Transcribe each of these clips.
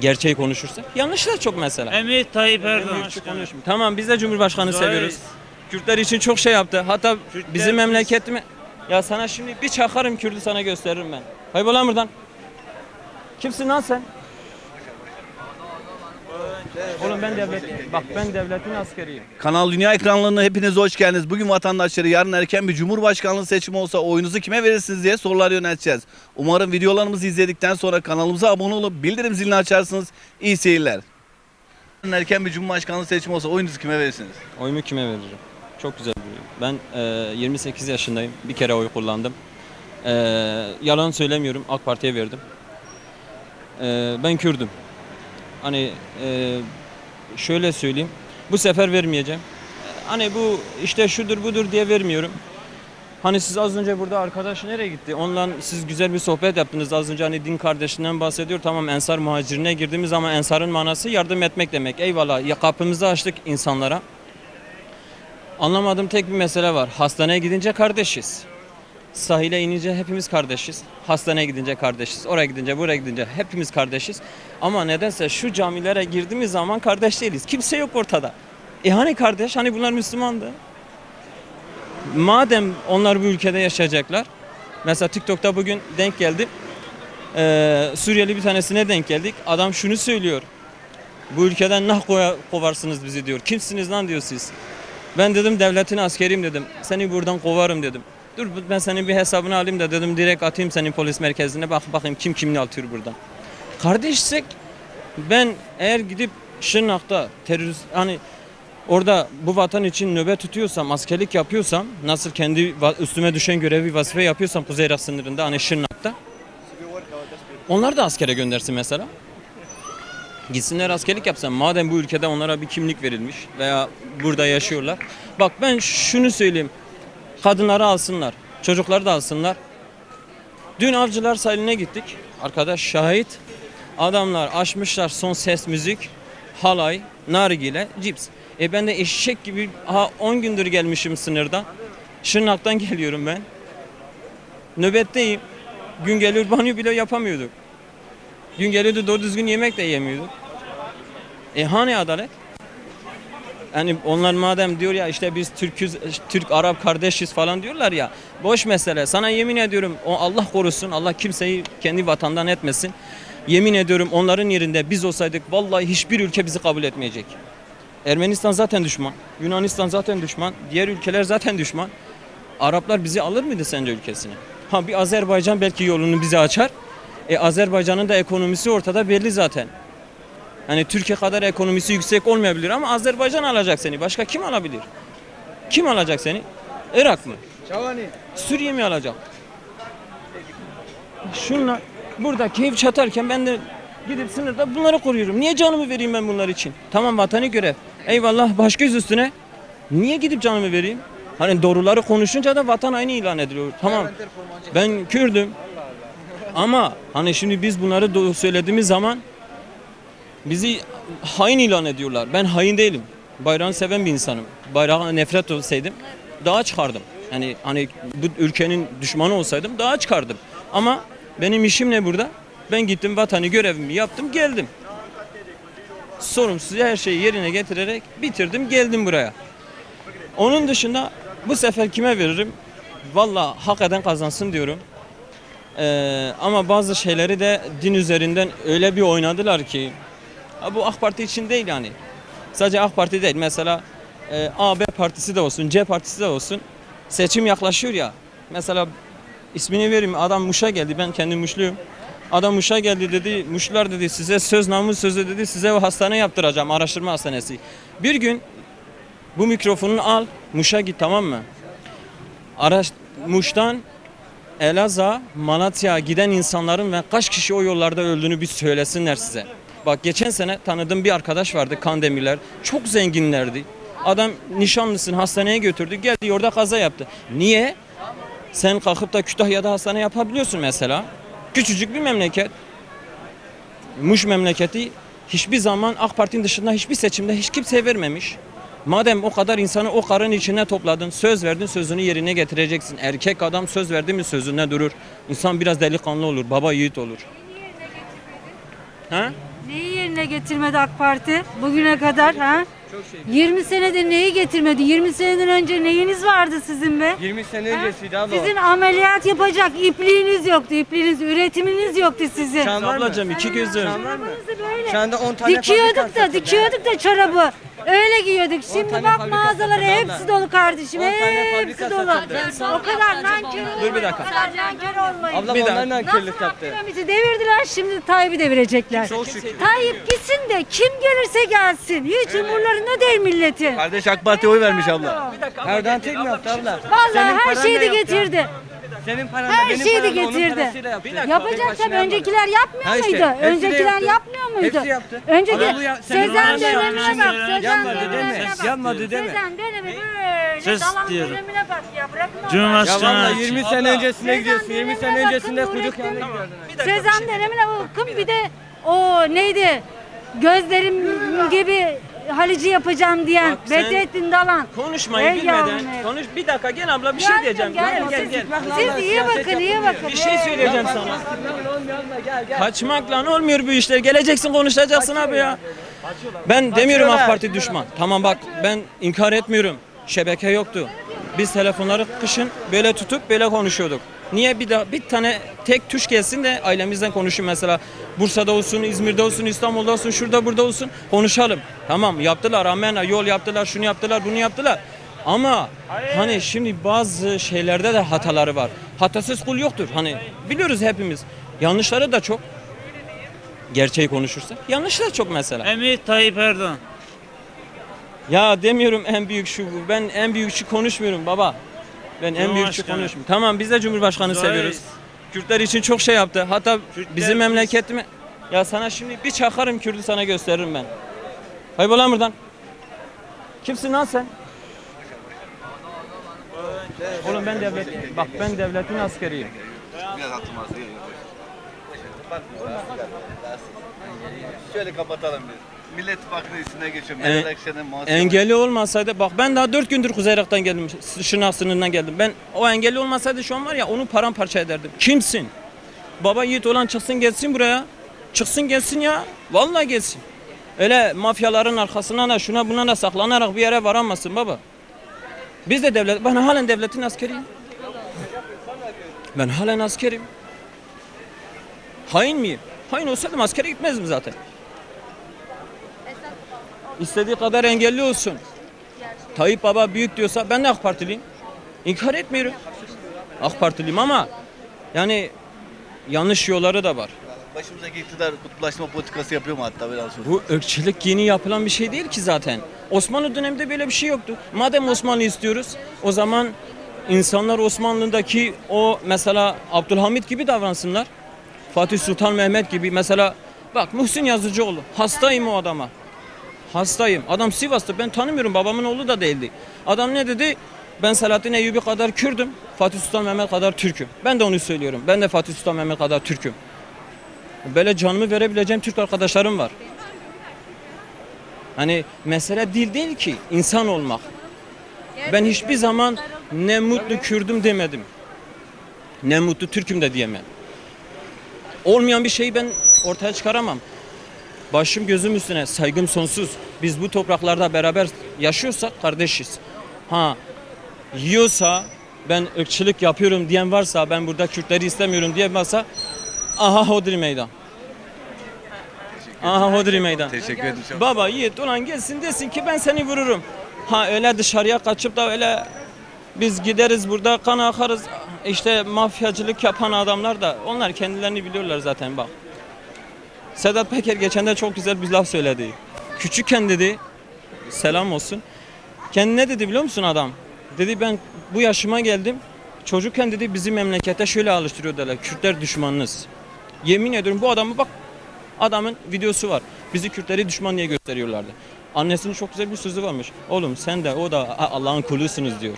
Gerçeği konuşursak. Yanlış da çok mesela. Emir Tayyip Erdoğan. konuşmuyorum. Tamam biz de Cumhurbaşkanı Reis. seviyoruz. Kürtler için çok şey yaptı. Hatta Kürtler bizim biz- memleketimi... Ya sana şimdi bir çakarım Kürt'ü sana gösteririm ben. Kaybol lan buradan. Kimsin lan sen? Oğlum ben devlet, bak ben devletin askeriyim. Kanal Dünya ekranlarına hepiniz hoş geldiniz. Bugün vatandaşları yarın erken bir cumhurbaşkanlığı seçimi olsa oyunuzu kime verirsiniz diye sorular yönelteceğiz. Umarım videolarımızı izledikten sonra kanalımıza abone olup bildirim zilini açarsınız. İyi seyirler. Yarın erken bir cumhurbaşkanlığı seçimi olsa oyunuzu kime verirsiniz? Oyumu kime veririm? Çok güzel bir Ben e, 28 yaşındayım. Bir kere oy kullandım. E, yalan söylemiyorum. AK Parti'ye verdim. E, ben Kürdüm. Hani e, şöyle söyleyeyim. Bu sefer vermeyeceğim. Hani bu işte şudur budur diye vermiyorum. Hani siz az önce burada arkadaş nereye gitti? Onunla siz güzel bir sohbet yaptınız. Az önce hani din kardeşinden bahsediyor. Tamam ensar muhacirine girdiğimiz zaman ensarın manası yardım etmek demek. Eyvallah ya kapımızı açtık insanlara. Anlamadığım tek bir mesele var. Hastaneye gidince kardeşiz. Sahile inince hepimiz kardeşiz. Hastaneye gidince kardeşiz. Oraya gidince buraya gidince hepimiz kardeşiz. Ama nedense şu camilere girdiğimiz zaman kardeş değiliz. Kimse yok ortada. E hani kardeş? Hani bunlar Müslümandı? Madem onlar bu ülkede yaşayacaklar. Mesela TikTok'ta bugün denk geldim. Ee, Suriyeli bir tanesine denk geldik. Adam şunu söylüyor. Bu ülkeden nah kovarsınız bizi diyor. Kimsiniz lan diyor siz. Ben dedim devletin askeriyim dedim. Seni buradan kovarım dedim. Dur ben senin bir hesabını alayım da dedim direkt atayım senin polis merkezine bak bakayım kim kimini atıyor buradan. Kardeşsek ben eğer gidip Şırnak'ta terörist hani orada bu vatan için nöbet tutuyorsam, askerlik yapıyorsam, nasıl kendi üstüme düşen görevi, vazife yapıyorsam Kuzey Irak sınırında hani Şırnak'ta. Onlar da askere göndersin mesela. Gitsinler askerlik yapsın. Madem bu ülkede onlara bir kimlik verilmiş veya burada yaşıyorlar. Bak ben şunu söyleyeyim. Kadınları alsınlar. Çocukları da alsınlar. Dün avcılar sahiline gittik. Arkadaş şahit. Adamlar açmışlar son ses müzik. Halay, nargile, cips. E ben de eşek gibi ha 10 gündür gelmişim sınırdan. Şırnak'tan geliyorum ben. Nöbetteyim. Gün geliyor banyo bile yapamıyorduk. Gün geliyordu doğru düzgün yemek de yemiyorduk. E hani adalet? Yani onlar madem diyor ya işte biz Türküz, Türk Arap kardeşiz falan diyorlar ya. Boş mesele. Sana yemin ediyorum o Allah korusun. Allah kimseyi kendi vatandan etmesin. Yemin ediyorum onların yerinde biz olsaydık vallahi hiçbir ülke bizi kabul etmeyecek. Ermenistan zaten düşman. Yunanistan zaten düşman. Diğer ülkeler zaten düşman. Araplar bizi alır mıydı sence ülkesine? Ha bir Azerbaycan belki yolunu bize açar. E Azerbaycan'ın da ekonomisi ortada belli zaten. Hani Türkiye kadar ekonomisi yüksek olmayabilir ama Azerbaycan alacak seni. Başka kim alabilir? Kim alacak seni? Irak mı? Suriye mi alacak? Şunla burada keyif çatarken ben de gidip sınırda bunları koruyorum. Niye canımı vereyim ben bunlar için? Tamam vatani görev. Eyvallah baş göz üstüne. Niye gidip canımı vereyim? Hani doğruları konuşunca da vatan aynı ilan ediliyor. Tamam. Ben Kürdüm. Ama hani şimdi biz bunları söylediğimiz zaman bizi hain ilan ediyorlar. Ben hain değilim. Bayrağını seven bir insanım. Bayrağa nefret olsaydım daha çıkardım. Yani hani bu ülkenin düşmanı olsaydım daha çıkardım. Ama benim işim ne burada? Ben gittim vatanı görevimi yaptım geldim. Sorumsuz her şeyi yerine getirerek bitirdim geldim buraya. Onun dışında bu sefer kime veririm? Valla hak eden kazansın diyorum. Ee, ama bazı şeyleri de din üzerinden öyle bir oynadılar ki bu AK Parti için değil yani. Sadece AK Parti değil. Mesela e, A, B partisi de olsun, C partisi de olsun. Seçim yaklaşıyor ya. Mesela ismini vereyim. Adam Muş'a geldi. Ben kendim Muşluyum. Adam Muş'a geldi dedi. Muşlular dedi size söz namus sözü dedi. Size hastane yaptıracağım. Araştırma hastanesi. Bir gün bu mikrofonunu al. Muş'a git tamam mı? Araş, Muş'tan Elazığ, Malatya'ya giden insanların ve kaç kişi o yollarda öldüğünü bir söylesinler size. Bak geçen sene tanıdığım bir arkadaş vardı Kandemirler. Çok zenginlerdi. Adam nişanlısını hastaneye götürdü. Geldi orada kaza yaptı. Niye? Sen kalkıp da Kütahya'da hastane yapabiliyorsun mesela. Küçücük bir memleket. Muş memleketi hiçbir zaman AK Parti'nin dışında hiçbir seçimde hiç kimseye vermemiş. Madem o kadar insanı o karın içine topladın, söz verdin, sözünü yerine getireceksin. Erkek adam söz verdi mi sözünde durur. İnsan biraz delikanlı olur, baba yiğit olur. Ha? Neyi ne getirmedi AK Parti bugüne kadar ha? 20 senede neyi getirmedi? 20 seneden önce neyiniz vardı sizin be? 20 sene Ha? öncesiydi abla. Sizin ameliyat yapacak ipliğiniz yoktu, ipliğiniz, üretiminiz yoktu sizin. Şu an var mı? Ablacığım iki gözüm. Çorabınızı böyle Şu anda 10 tane dikiyorduk da, açıldı. dikiyorduk da çorabı. Öyle giyiyorduk. Şimdi bak mağazaları hepsi dolu kardeşim. 10 tane Hepsi dolu. O kadar nankör olmayın. Dur bir dakika. O kadar nankör olmayın. Abla Bir onlar nankörlük Nasıl yaptı. Abdülhamit'i devirdiler şimdi Tayyip'i devirecekler. Çok şükür. Tayyip gitsin de kim gelirse gelsin. Hiç umurlarında değil milletin. Kardeş AK Parti'ye oy vermiş abla. Erdoğan tek mi yaptı abla? Vallahi her şeyi de getirdi. Senin paranla Her benim şeyi de onun getirdi. parasıyla yaptı. Yapacak tabii. Öncekiler yapmıyor Ha işte, muydu? hepsi de Öncekiler yaptı. yapmıyor muydu? Hepsi yaptı. Önceki Anadolu ya- senin Sezen paranla dönemine bak. Sezen Yapmadı dönemine deme. bak. Yapmadı deme. Sezen dönemi böyle Ses dalan diyorum. dönemine bak ya. Bırakın Allah Ya Cumhurbaşkanı. valla 20 sene öncesine Sezen gidiyorsun. 20 sene dönemine öncesinde bakın, kuyruk Nurettin. yanına gidiyordun. Sezen dönemine bakın bir de o neydi? Gözlerim gibi Halici yapacağım diyen Bak sen Bedrettin Dalan. Konuşmayı Ey bilmeden. yavrum ey. Konuş bir dakika gel abla bir şey Geldim, diyeceğim. geldim. Gel gel gel. Siz iyi bakın iyi bakın. Bir şey söyleyeceğim sana. Kaçmakla olmuyor bu işler. Geleceksin konuşacaksın abi ya. Ben demiyorum AK Parti düşman. Tamam bak ben inkar etmiyorum. Şebeke yoktu. Biz telefonları kışın böyle tutup böyle konuşuyorduk. Niye bir daha bir tane tek tuş gelsin de ailemizden konuşun mesela. Bursa'da olsun, İzmir'de olsun, İstanbul'da olsun, şurada burada olsun konuşalım. Tamam yaptılar amenna yol yaptılar, şunu yaptılar, bunu yaptılar. Ama hani şimdi bazı şeylerde de hataları var. Hatasız kul yoktur. Hani biliyoruz hepimiz. Yanlışları da çok. Gerçeği konuşursak. Yanlışlar çok mesela. Emir Tayyip Erdoğan. Ya demiyorum en büyük şu bu. Ben en büyük şu konuşmuyorum baba. Ben en büyük şu Cumhurbaşkanı. konuşmuyorum. Tamam biz de Cumhurbaşkanı Zahir. seviyoruz. Kürtler için çok şey yaptı. Hatta Kürtler bizim biz- memleketimi... Ya sana şimdi bir çakarım Kürt'ü sana gösteririm ben. Kaybol lan buradan. Kimsin lan sen? Oğlum ben devlet, bak ben devletin askeriyim. Şöyle kapatalım biz. Millet İttifakı'nın üstüne geçiyorum. En- Meral Akşener'in muhasebe- Engelli olmasaydı bak ben daha dört gündür Kuzey Irak'tan geldim. Şırnak sınırından geldim. Ben o engelli olmasaydı şu an var ya onu paramparça ederdim. Kimsin? Baba yiğit olan çıksın gelsin buraya. Çıksın gelsin ya. Vallahi gelsin. Öyle mafyaların arkasına da şuna buna da saklanarak bir yere varamazsın baba. Biz de devlet, ben halen devletin askeriyim. Ben halen askerim. Hain miyim? Hain olsaydım askere gitmezdim zaten. İstediği kadar engelli olsun. Tayyip Baba büyük diyorsa ben de AK Partiliyim. İnkar etmiyorum. AK Partiliyim ama yani yanlış yolları da var. Başımızdaki iktidar kutuplaşma politikası yapıyor mu hatta biraz sonra? Bu ırkçılık yeni yapılan bir şey değil ki zaten. Osmanlı döneminde böyle bir şey yoktu. Madem Osmanlı istiyoruz o zaman insanlar Osmanlı'daki o mesela Abdülhamit gibi davransınlar. Fatih Sultan Mehmet gibi mesela bak Muhsin Yazıcıoğlu hastayım o adama. Hastayım. Adam Sivas'ta ben tanımıyorum babamın oğlu da değildi. Adam ne dedi? Ben Selahattin Eyyubi kadar Kürdüm. Fatih Sultan Mehmet kadar Türk'üm. Ben de onu söylüyorum. Ben de Fatih Sultan Mehmet kadar Türk'üm. Böyle canımı verebileceğim Türk arkadaşlarım var. Hani mesele dil değil ki insan olmak. Ben hiçbir zaman ne mutlu Kürdüm demedim. Ne mutlu Türk'üm de diyemem. Olmayan bir şeyi ben ortaya çıkaramam. Başım gözüm üstüne saygım sonsuz. Biz bu topraklarda beraber yaşıyorsak kardeşiz. Ha yiyorsa ben ırkçılık yapıyorum diyen varsa ben burada Kürtleri istemiyorum diyen varsa aha hodri meydan. Aha hodri meydan. Teşekkür ederim. Baba yiğit ulan gelsin desin ki ben seni vururum. Ha öyle dışarıya kaçıp da öyle biz gideriz burada kan akarız. İşte mafyacılık yapan adamlar da onlar kendilerini biliyorlar zaten bak. Sedat Peker geçen de çok güzel bir laf söyledi. Küçükken dedi selam olsun. Kendine dedi biliyor musun adam? Dedi ben bu yaşıma geldim. Çocukken dedi bizi memlekete şöyle alıştırıyor derler. Kürtler düşmanınız. Yemin ediyorum bu adamı bak Adamın videosu var. Bizi Kürtleri düşman diye gösteriyorlardı. Annesinin çok güzel bir sözü varmış. Oğlum sen de o da Allah'ın kulusunuz diyor.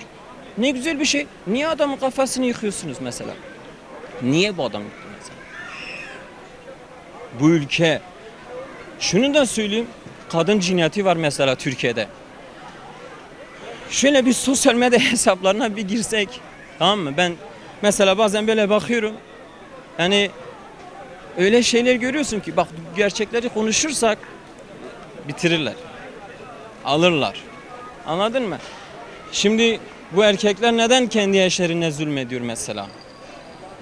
Ne güzel bir şey. Niye adamın kafasını yıkıyorsunuz mesela? Niye bu adam yıktı mesela? Bu ülke şunu da söyleyeyim. Kadın cinayeti var mesela Türkiye'de. Şöyle bir sosyal medya hesaplarına bir girsek. Tamam mı? Ben mesela bazen böyle bakıyorum. Yani öyle şeyler görüyorsun ki bak gerçekleri konuşursak bitirirler. Alırlar. Anladın mı? Şimdi bu erkekler neden kendi eşlerine zulmediyor mesela?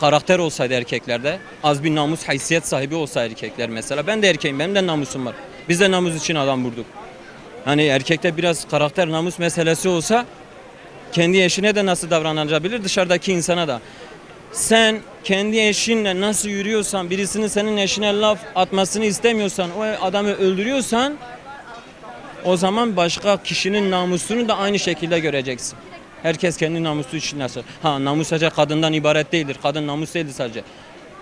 Karakter olsaydı erkeklerde, az bir namus, haysiyet sahibi olsa erkekler mesela. Ben de erkeğim, benim de namusum var. Biz de namus için adam vurduk. Hani erkekte biraz karakter, namus meselesi olsa kendi eşine de nasıl davranabilir, dışarıdaki insana da. Sen kendi eşinle nasıl yürüyorsan, birisinin senin eşine laf atmasını istemiyorsan, o adamı öldürüyorsan o zaman başka kişinin namusunu da aynı şekilde göreceksin. Herkes kendi namusu için nasıl? Ha namus sadece kadından ibaret değildir. Kadın namus değildir sadece.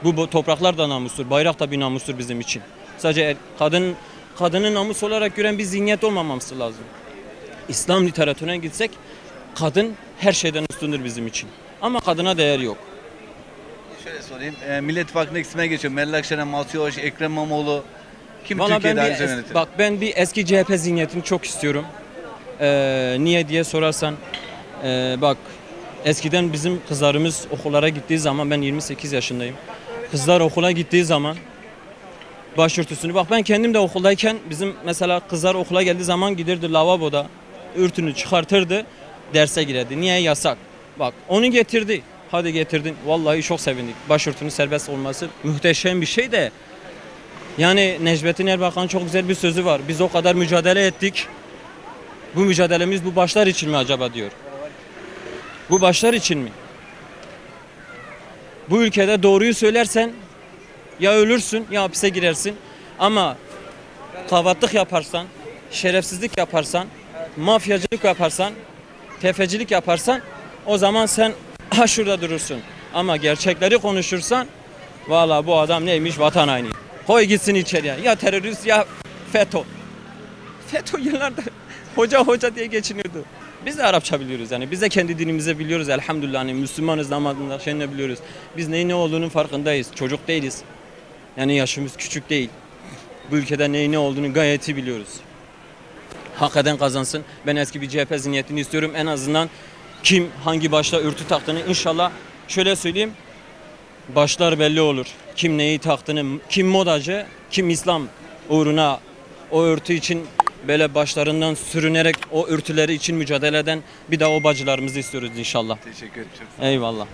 Bu, bu topraklar da namustur. Bayrak da bir namustur bizim için. Sadece er- kadın kadını namus olarak gören bir zihniyet olmaması lazım. İslam literatürüne gitsek kadın her şeyden üstündür bizim için. Ama kadına değer yok. Şöyle sorayım. E, Millet İttifakı'nda ismine geçiyor. Meral Akşener, Mansur Yavaş, Ekrem İmamoğlu. Kim ben Türkiye'de bir es- yönetir? bak ben bir eski CHP zihniyetini çok istiyorum. Ee, niye diye sorarsan ee, bak eskiden bizim kızlarımız okullara gittiği zaman ben 28 yaşındayım. Kızlar okula gittiği zaman başörtüsünü bak ben kendim de okuldayken bizim mesela kızlar okula geldiği zaman giderdi lavaboda örtünü çıkartırdı derse girerdi. Niye yasak? Bak onu getirdi. Hadi getirdin. Vallahi çok sevindik. Başörtünün serbest olması muhteşem bir şey de yani Necmettin Erbakan'ın çok güzel bir sözü var. Biz o kadar mücadele ettik. Bu mücadelemiz bu başlar için mi acaba diyor. Bu başlar için mi? Bu ülkede doğruyu söylersen ya ölürsün ya hapise girersin. Ama kavatlık yaparsan, şerefsizlik yaparsan, mafyacılık yaparsan, tefecilik yaparsan o zaman sen ha şurada durursun. Ama gerçekleri konuşursan Valla bu adam neymiş vatan haini. Koy gitsin içeriye. Ya terörist ya FETÖ. FETÖ yıllardır hoca hoca diye geçiniyordu. Biz de Arapça biliyoruz yani. Biz de kendi dilimizi biliyoruz elhamdülillah. Hani Müslümanız namazında şey ne biliyoruz. Biz neyin ne olduğunun farkındayız. Çocuk değiliz. Yani yaşımız küçük değil. Bu ülkede neyin ne olduğunu gayet iyi biliyoruz. Hak eden kazansın. Ben eski bir CHP zihniyetini istiyorum. En azından kim hangi başta örtü taktığını inşallah şöyle söyleyeyim başlar belli olur. Kim neyi taktığını, kim modacı, kim İslam uğruna o örtü için böyle başlarından sürünerek o örtüleri için mücadele eden bir de o bacılarımızı istiyoruz inşallah. Teşekkür ederim. Eyvallah.